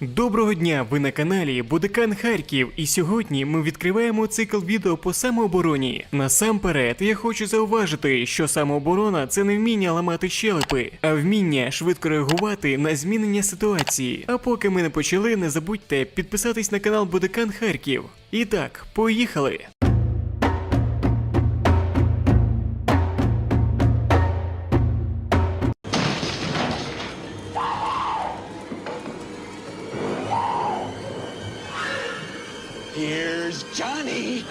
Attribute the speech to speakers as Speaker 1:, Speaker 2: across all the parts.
Speaker 1: Доброго дня! Ви на каналі Будикан Харків, і сьогодні ми відкриваємо цикл відео по самообороні. Насамперед, я хочу зауважити, що самооборона це не вміння ламати щелепи, а вміння швидко реагувати на змінення ситуації. А поки ми не почали, не забудьте підписатись на канал Будикан Харків. І так, поїхали!
Speaker 2: Here's Johnny.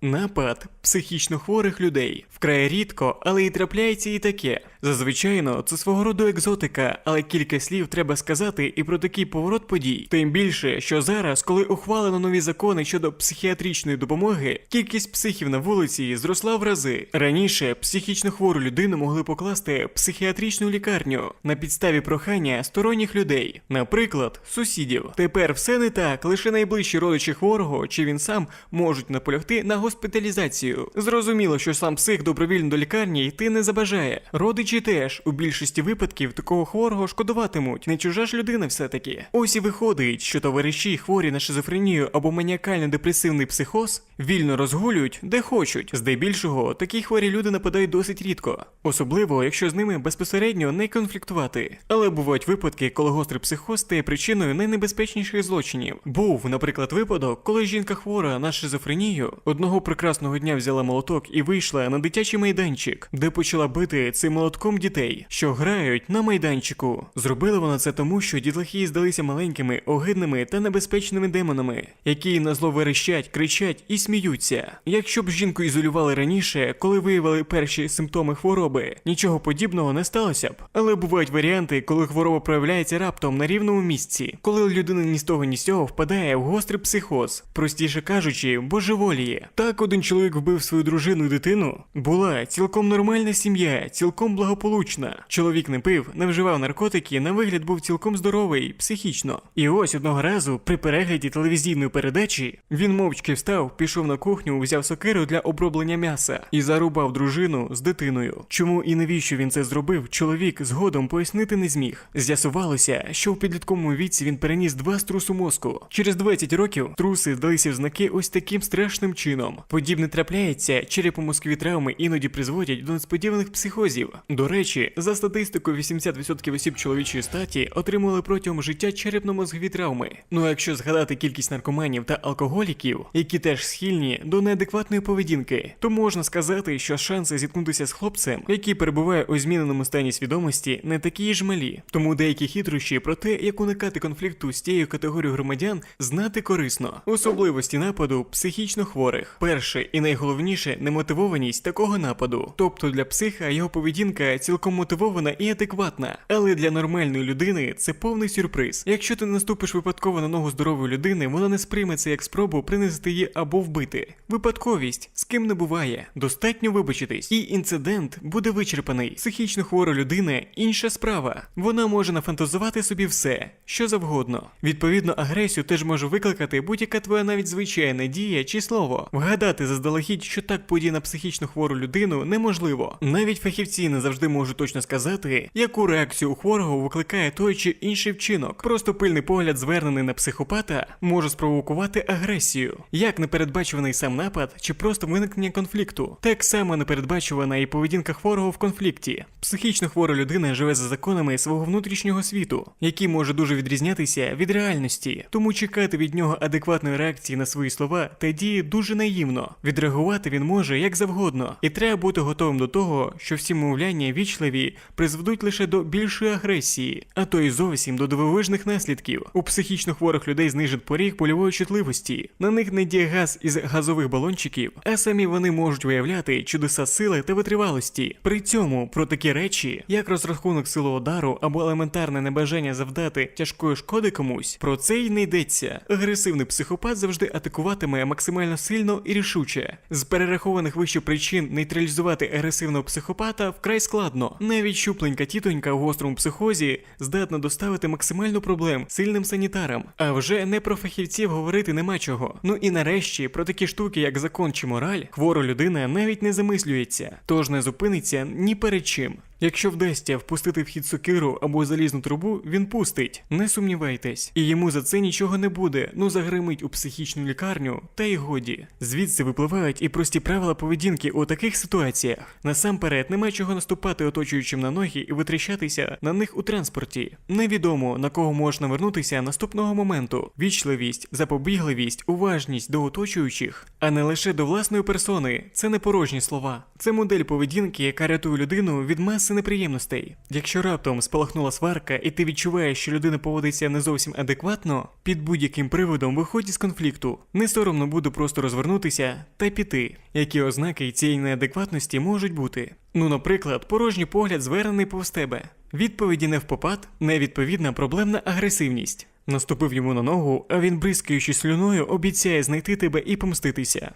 Speaker 1: Напад Психічно хворих людей вкрай рідко, але і трапляється і таке. Зазвичайно це свого роду екзотика, але кілька слів треба сказати і про такий поворот подій. Тим більше, що зараз, коли ухвалено нові закони щодо психіатричної допомоги, кількість психів на вулиці зросла в рази. Раніше психічно хвору людину могли покласти психіатричну лікарню на підставі прохання сторонніх людей, наприклад, сусідів. Тепер все не так, лише найближчі родичі хворого чи він сам можуть наполягти на госпіталізацію. Зрозуміло, що сам псих добровільно до лікарні йти не забажає. Родичі теж у більшості випадків такого хворого шкодуватимуть. Не чужа ж людина все-таки. Ось і виходить, що товариші хворі на шизофренію або маніакально-депресивний психоз вільно розгулюють де хочуть. Здебільшого такі хворі люди нападають досить рідко, особливо якщо з ними безпосередньо не конфліктувати. Але бувають випадки, коли гострий психоз стає причиною найнебезпечніших злочинів. Був, наприклад, випадок, коли жінка хвора на шизофренію одного прекрасного дня взяла молоток і вийшла на дитячий майданчик, де почала бити цим молотком дітей, що грають на майданчику. Зробила вона це тому, що дітлахи здалися маленькими, огидними та небезпечними демонами, які на зло верещать, кричать і сміються. Якщо б жінку ізолювали раніше, коли виявили перші симптоми хвороби, нічого подібного не сталося б. Але бувають варіанти, коли хвороба проявляється раптом на рівному місці, коли людина ні з того ні з цього впадає в гострий психоз, простіше кажучи, божеволіє. Так один чоловік вбив свою дружину і дитину. Була цілком нормальна сім'я, цілком благополучна. Чоловік не пив, не вживав наркотики, на вигляд був цілком здоровий, психічно. І ось одного разу, при перегляді телевізійної передачі, він мовчки встав, пішов на кухню, взяв сокиру для оброблення м'яса і зарубав дружину з дитиною. Чому і навіщо він це зробив, чоловік згодом пояснити не зміг. З'ясувалося, що в підлітковому віці він переніс два струсу мозку. Через 20 років труси здалися в знаки ось таким страшним чином. Подібне трапляється, черепно-мозкові травми іноді призводять до несподіваних психозів. До речі, за статистикою 80% осіб чоловічої статі отримали протягом життя черепно-мозгові травми. Ну а якщо згадати кількість наркоманів та алкоголіків, які теж схильні до неадекватної поведінки, то можна сказати, що шанси зіткнутися з хлопцем, який перебуває у зміненому стані свідомості, не такі ж малі. Тому деякі хитрощі про те, як уникати конфлікту з тією категорією громадян, знати корисно. Особливості нападу психічно хворих. Перше і найголовніше немотивованість такого нападу. Тобто для психа його поведінка цілком мотивована і адекватна. Але для нормальної людини це повний сюрприз. Якщо ти наступиш випадково на ногу здорової людини, вона не сприйме це як спробу принизити її або вбити. Випадковість з ким не буває. Достатньо вибачитись, і інцидент буде вичерпаний. Психічно хвора людина інша справа. Вона може нафантазувати собі все, що завгодно. Відповідно, агресію теж може викликати будь-яка твоя навіть звичайна дія чи слово. Вгадати заздалегідь, що так подіє на психічно хвору людину, неможливо. Навіть фахівці не завжди можуть точно сказати, яку реакцію у хворого викликає той чи інший вчинок. Просто пильний погляд, звернений на психопата, може спровокувати агресію, як непередбачуваний сам напад чи просто виникнення конфлікту. Так само непередбачувана і поведінка хворого в конфлікті. Психічно хвора людина живе за законами свого внутрішнього світу, який може дуже відрізнятися від реальності, тому чекати від нього адекватної реакції на свої слова та дії дуже наївно. Відреагувати він може як завгодно, і треба бути готовим до того, що всі мовляння вічливі призведуть лише до більшої агресії, а то й зовсім до дивовижних наслідків. У психічно хворих людей знижить поріг польової чутливості. На них не діє газ із газових балончиків, а самі вони можуть виявляти чудеса сили та витривалості. При цьому про такі речі, як розрахунок силу удару або елементарне небажання завдати тяжкої шкоди комусь, про це й не йдеться. Агресивний психопат завжди атакуватиме максимально сильно і рішуче. З перерахованих вище причин нейтралізувати агресивного психопата вкрай складно. Навіть щупленька тітонька в гострому психозі здатна доставити максимально проблем сильним санітарам. А вже не про фахівців говорити нема чого. Ну і нарешті про такі штуки, як закон чи мораль, хвора людина навіть не замислюється, тож не зупиниться ні перед чим. Якщо вдасться впустити в хід сокиру або залізну трубу, він пустить, не сумнівайтесь. І йому за це нічого не буде, ну загримить у психічну лікарню, та й годі. Звідси випливають і прості правила поведінки у таких ситуаціях. Насамперед, немає чого наступати оточуючим на ноги і витріщатися на них у транспорті. Невідомо на кого можна вернутися наступного моменту. Вічливість, запобігливість, уважність до оточуючих, а не лише до власної персони. Це не порожні слова. Це модель поведінки, яка рятує людину від маси неприємностей. Якщо раптом спалахнула сварка, і ти відчуваєш, що людина поводиться не зовсім адекватно, під будь-яким приводом виходь із конфлікту. Не соромно буде просто розвернутися та піти. Які ознаки цієї неадекватності можуть бути? Ну, наприклад, порожній погляд звернений повз тебе. Відповіді не в попад, невідповідна проблемна агресивність. Наступив йому на ногу, а він, бризкаючи слюною, обіцяє знайти тебе і помститися.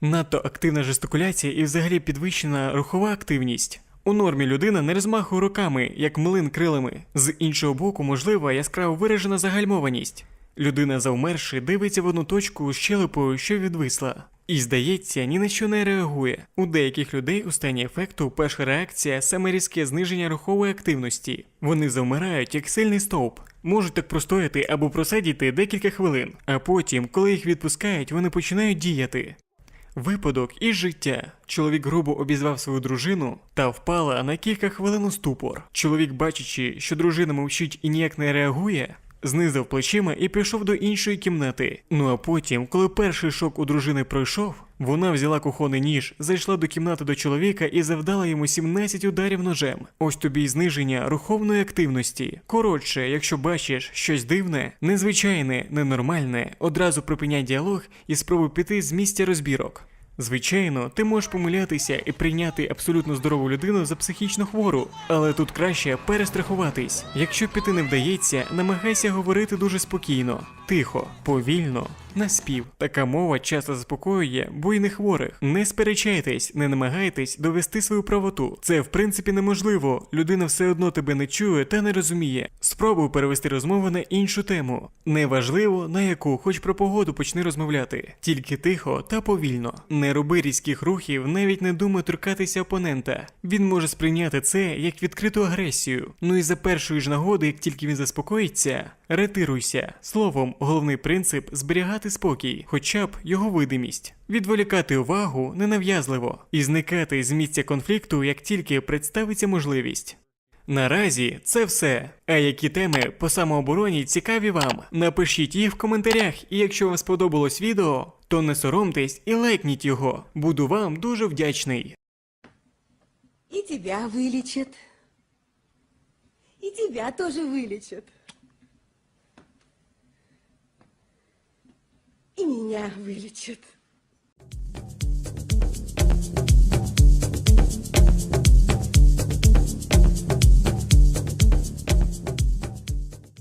Speaker 1: Надто активна жестикуляція і взагалі підвищена рухова активність. У нормі людина не розмахує руками, як млин крилами. З іншого боку, можлива яскраво виражена загальмованість. Людина завмерши дивиться в одну точку з щелепою, що відвисла. І здається, ні на що не реагує. У деяких людей у стані ефекту перша реакція саме різке зниження рухової активності. Вони завмирають як сильний стовп, можуть так простояти або просидіти декілька хвилин, а потім, коли їх відпускають, вони починають діяти. Випадок із життя. Чоловік грубо обізвав свою дружину та впала на кілька хвилин у ступор. Чоловік, бачачи, що дружина мовчить і ніяк не реагує, знизав плечима і пішов до іншої кімнати. Ну а потім, коли перший шок у дружини пройшов, вона взяла кухонний ніж, зайшла до кімнати до чоловіка і завдала йому 17 ударів ножем. Ось тобі й зниження руховної активності. Коротше, якщо бачиш щось дивне, незвичайне, ненормальне, одразу припиняй діалог і спробуй піти з місця розбірок. Звичайно, ти можеш помилятися і прийняти абсолютно здорову людину за психічно хвору, але тут краще перестрахуватись. Якщо піти не вдається, намагайся говорити дуже спокійно, тихо, повільно, наспів. Така мова часто заспокоює буйних хворих. Не сперечайтесь, не намагайтесь довести свою правоту. Це в принципі неможливо. Людина все одно тебе не чує та не розуміє. Спробуй перевести розмову на іншу тему. Неважливо на яку, хоч про погоду почни розмовляти. Тільки тихо та повільно. Не роби різких рухів, навіть не думай торкатися опонента. Він може сприйняти це як відкриту агресію. Ну і за першої ж нагоди, як тільки він заспокоїться, ретируйся. Словом, головний принцип зберігати спокій, хоча б його видимість. Відволікати увагу ненав'язливо і зникати з місця конфлікту, як тільки представиться можливість. Наразі це все. А які теми по самообороні цікаві вам? Напишіть їх в коментарях, і якщо вам сподобалось відео, то не соромтесь і лайкніть його. Буду вам дуже вдячний.
Speaker 3: И тебя вылечат. И тебя тоже вылечат. И меня вылечат.